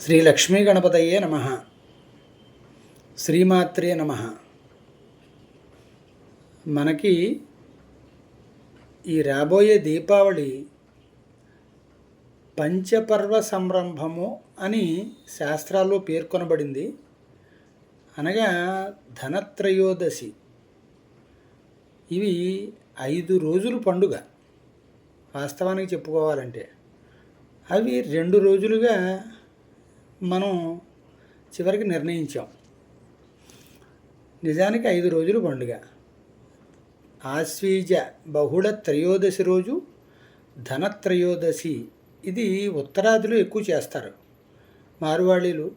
శ్రీ లక్ష్మీ గణపతయే నమ. శ్రీమాత్రే నమ. మనకి ఈ రాబోయే దీపావళి పంచపర్వ సంరంభము అని శాస్త్రాల్లో పేర్కొనబడింది. అనగా ధనత్రయోదశి. ఇవి ఐదు రోజులు పండుగ. వాస్తవానికి చెప్పుకోవాలంటే అవి రెండు రోజులుగా మనం చివరికి నిర్ణయించాం. నిజానికి ఐదు రోజులు పండుగ. ఆశ్వీజ బహుళ త్రయోదశి రోజు ధనత్రయోదశి. ఇది ఉత్తరాదిలో ఎక్కువ చేస్తారు. మారువాళీలు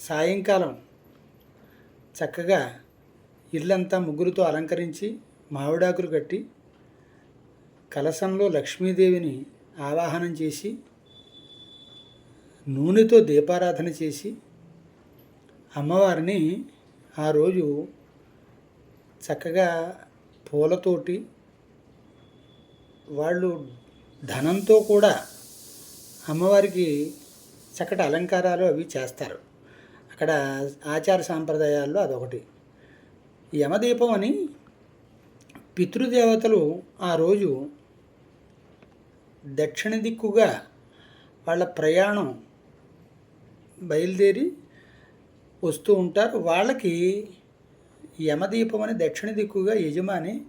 సాయంకాలం చక్కగా ఇల్లంతా ముగ్గురుతో అలంకరించి మావిడాకులు కట్టి కలశంలో లక్ష్మీదేవిని ఆవాహనం చేసి నూనెతో దీపారాధన చేసి అమ్మవారిని ఆ రోజు చక్కగా పూలతోటి వాళ్ళు ధనంతో కూడా అమ్మవారికి చక్కటి అలంకారాలు అవి చేస్తారు. అక్కడ ఆచార సాంప్రదాయాల్లో అదొకటి. యమదీపం అని పితృదేవతలు ఆ రోజు దక్షిణ దిక్కుగా వాళ్ళ ప్రయాణం బయలుదేరి వస్తూ ఉంటారు. వాళ్ళకి యమదీపం అని దక్షిణ దిక్కుగా యజమాని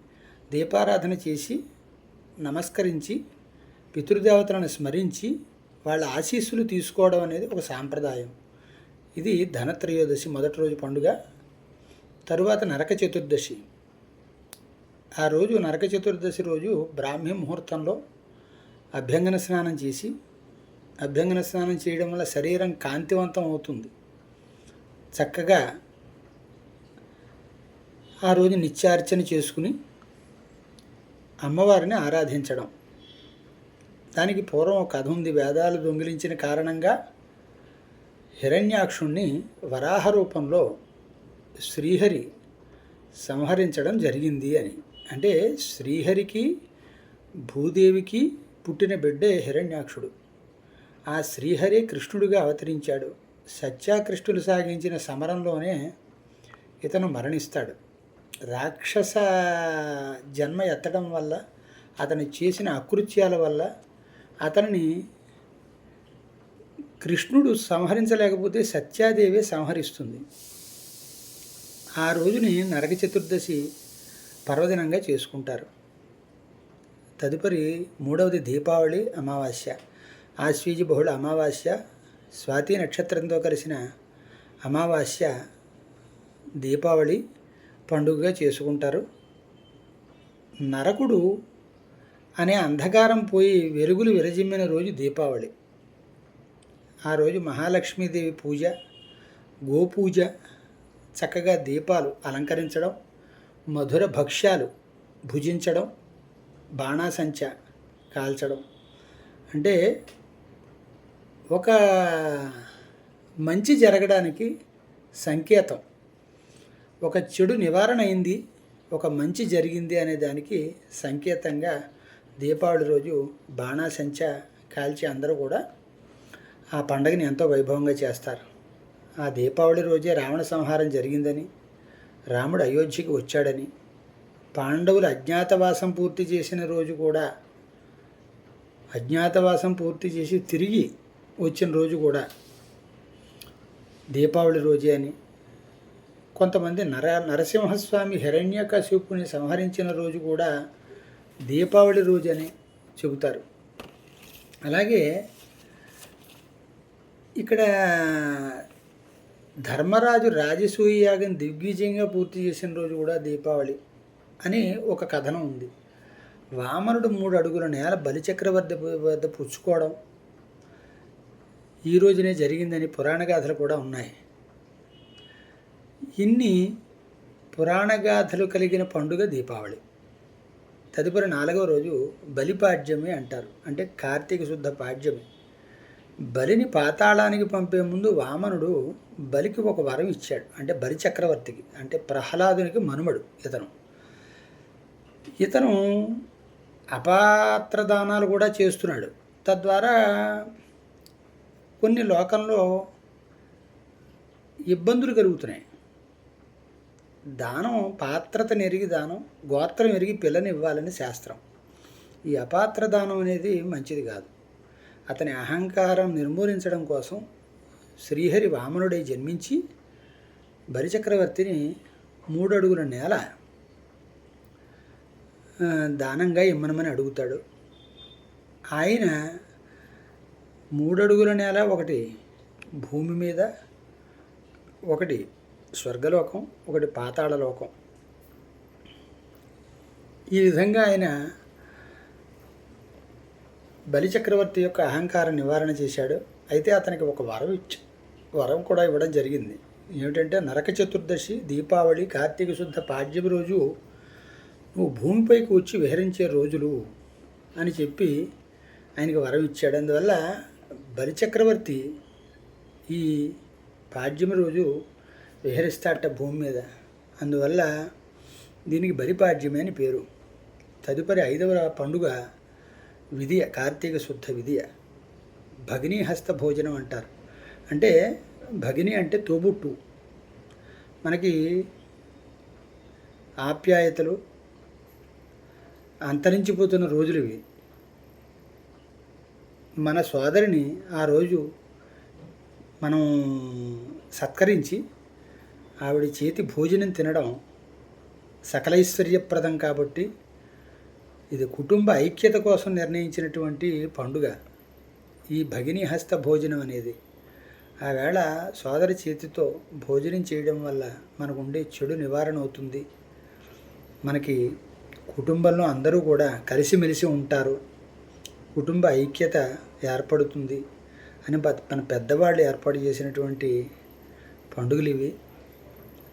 దీపారాధన చేసి నమస్కరించి పితృదేవతలను స్మరించి వాళ్ళ ఆశీస్సులు తీసుకోవడం అనేది ఒక సాంప్రదాయం. ఇది ధనత్రయోదశి మొదటి రోజు పండుగ. తరువాత నరక చతుర్దశి. ఆ రోజు నరక చతుర్దశి రోజు బ్రాహ్మీ ముహూర్తంలో అభ్యంగన స్నానం చేసి అభ్యంగన స్నానం చేయడం వల్ల శరీరం కాంతివంతం అవుతుంది. చక్కగా ఆ రోజు నిత్యార్చన చేసుకుని అమ్మవారిని ఆరాధించడం. దానికి పూర్వం ఒక కథ ఉంది వేదాలు దొంగిలించిన కారణంగా హిరణ్యాక్షుణ్ణి వరాహ రూపంలో శ్రీహరి సంహరించడం జరిగింది అని. అంటే శ్రీహరికి భూదేవికి పుట్టిన బిడ్డే హిరణ్యాక్షుడు. ఆ శ్రీహరి కృష్ణుడిగా అవతరించాడు. సత్యాకృష్ణులు సాగించిన సమరంలోనే ఇతను మరణిస్తాడు. రాక్షస జన్మ ఎత్తడం వల్ల అతను చేసిన అకృత్యాల వల్ల అతనిని కృష్ణుడు సంహరించలేకపోతే సత్యాదేవి సంహరిస్తుంది. ఆ రోజుని నరక చతుర్దశి పర్వదినంగా చేసుకుంటారు. తదుపరి మూడవది దీపావళి అమావాస్య. ఆశ్వీజి బహుళ అమావాస్య స్వాతి నక్షత్రంతో కలిసిన అమావాస్య దీపావళి పండుగగా చేసుకుంటారు. నరకుడు అనే అంధకారం పోయి వెలుగులు విరజిమ్మిన రోజు దీపావళి. ఆ రోజు మహాలక్ష్మీదేవి పూజ గోపూజ చక్కగా దీపాలు అలంకరించడం మధుర భక్ష్యాలు భుజించడం బాణాసంచ కాల్చడం. అంటే ఒక మంచి జరగడానికి సంకేతం. ఒక చెడు నివారణ అయింది ఒక మంచి జరిగింది అనే దానికి సంకేతంగా దీపావళి రోజు బాణాసంచ కాల్చి అందరూ కూడా ఆ పండగని ఎంతో వైభవంగా చేస్తారు. ఆ దీపావళి రోజే రావణ సంహారం జరిగిందని రాముడు అయోధ్యకి వచ్చాడని పాండవులు అజ్ఞాతవాసం పూర్తి చేసిన రోజు కూడా అజ్ఞాతవాసం పూర్తి చేసి తిరిగి వచ్చిన రోజు కూడా దీపావళి రోజే అని కొంతమంది నర నరసింహస్వామి హిరణ్యకశిపుని సంహరించిన రోజు కూడా దీపావళి రోజు అని చెబుతారు. అలాగే ఇక్కడ ధర్మరాజు రాజసూయ యాగం దిగ్విజయంగా పూర్తి చేసిన రోజు కూడా దీపావళి అని ఒక కథనం ఉంది. వామనుడు మూడు అడుగుల నేల బలిచక్రవర్తి వద్ద పుచ్చుకోవడం ఈ రోజునే జరిగిందని పురాణ గాథలు కూడా ఉన్నాయి. ఇన్ని పురాణగాథలు కలిగిన పండుగ దీపావళి. తదుపరి నాలుగవ రోజు బలిపాడ్యమి అంటారు. అంటే కార్తీక శుద్ధ పాడ్యమి. బలిని పాతాళానికి పంపే ముందు వామనుడు బలికి ఒక వరం ఇచ్చాడు. అంటే బలి చక్రవర్తికి అంటే ప్రహ్లాదునికి మనుమడు ఇతను. ఇతను అపాత్ర దానాలు కూడా చేస్తున్నాడు. తద్వారా కొన్ని లోకంలో ఇబ్బందులు కలుగుతున్నాయి. దానం పాత్రత నెరిగి దానం గోత్రం ఎరిగి పిల్లని ఇవ్వాలని శాస్త్రం. ఈ అపాత్ర దానం అనేది మంచిది కాదు. అతని అహంకారం నిర్మూలించడం కోసం శ్రీహరి వామనుడై జన్మించి బలిచక్రవర్తిని మూడు అడుగుల నేల దానంగా ఇమ్మనమని అడుగుతాడు. ఆయన మూడడుగుల నేల ఒకటి భూమి మీద ఒకటి స్వర్గలోకం ఒకటి పాతాళలోకం. ఈ విధంగా ఆయన బలిచక్రవర్తి యొక్క అహంకార నివారణ చేశాడు. అయితే అతనికి ఒక వరం ఇచ్చ వరం కూడా ఇవ్వడం జరిగింది. ఏమిటంటే నరక చతుర్దశి దీపావళి కార్తీక శుద్ధ పాడ్యం రోజు నువ్వు భూమిపైకి వచ్చి విహరించే రోజులు అని చెప్పి ఆయనకి వరం ఇచ్చాడు. అందువల్ల బలిచక్రవర్తి ఈ పాడ్యమి రోజు విహరిస్తాట భూమి మీద. అందువల్ల దీనికి బలిపాడ్యమి అని పేరు. తదుపరి ఐదవ పండుగ విధియ కార్తీక శుద్ధ విధియ. భగినీ హస్త భోజనం అంటారు. అంటే భగిని అంటే తోబుట్టు. మనకి ఆప్యాయతలు అంతరించిపోతున్న రోజులు ఇవి. మన సోదరిని ఆ రోజు మనం సత్కరించి ఆవిడ చేతి భోజనం తినడం సకలైశ్వర్యప్రదం కాబట్టి ఇది కుటుంబ ఐక్యత కోసం నిర్ణయించినటువంటి పండుగ. ఈ భగిని హస్త భోజనం అనేది. ఆవేళ సోదరి చేతితో భోజనం చేయడం వల్ల మనకు ఉండే చెడు నివారణ అవుతుంది. మనకి కుటుంబంలో అందరూ కూడా కలిసిమెలిసి ఉంటారు. కుటుంబ ఐక్యత ఏర్పడుతుంది అని మన పెద్దవాళ్ళు ఏర్పాటు చేసినటువంటి పండుగలు ఇవి.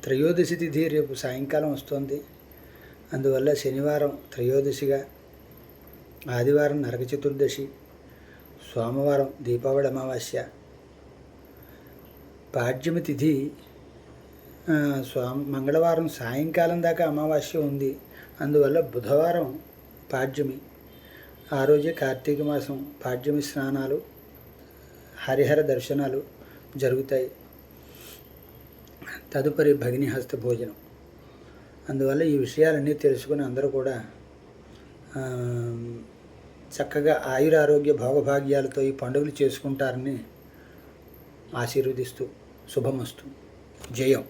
త్రయోదశి తిథి రేపు సాయంకాలం వస్తుంది. అందువల్ల శనివారం త్రయోదశిగా ఆదివారం నరక చతుర్దశి సోమవారం దీపావళి అమావాస్య. పాడ్యమి తిథి స్వామి మంగళవారం సాయంకాలం దాకా అమావాస్య ఉంది. అందువల్ల బుధవారం పాడ్యమి. ఆ రోజే కార్తీక మాసం పాడ్యమి స్నానాలు హరిహర దర్శనాలు జరుగుతాయి. తదుపరి భగిని హస్త భోజనం. అందువల్ల ఈ విషయాలన్నీ తెలుసుకుని అందరూ కూడా చక్కగా ఆయురారోగ్య భోగభాగ్యాలతో ఈ పండుగలు చేసుకుంటారని ఆశీర్వదిస్తూ శుభమస్తు. జయం.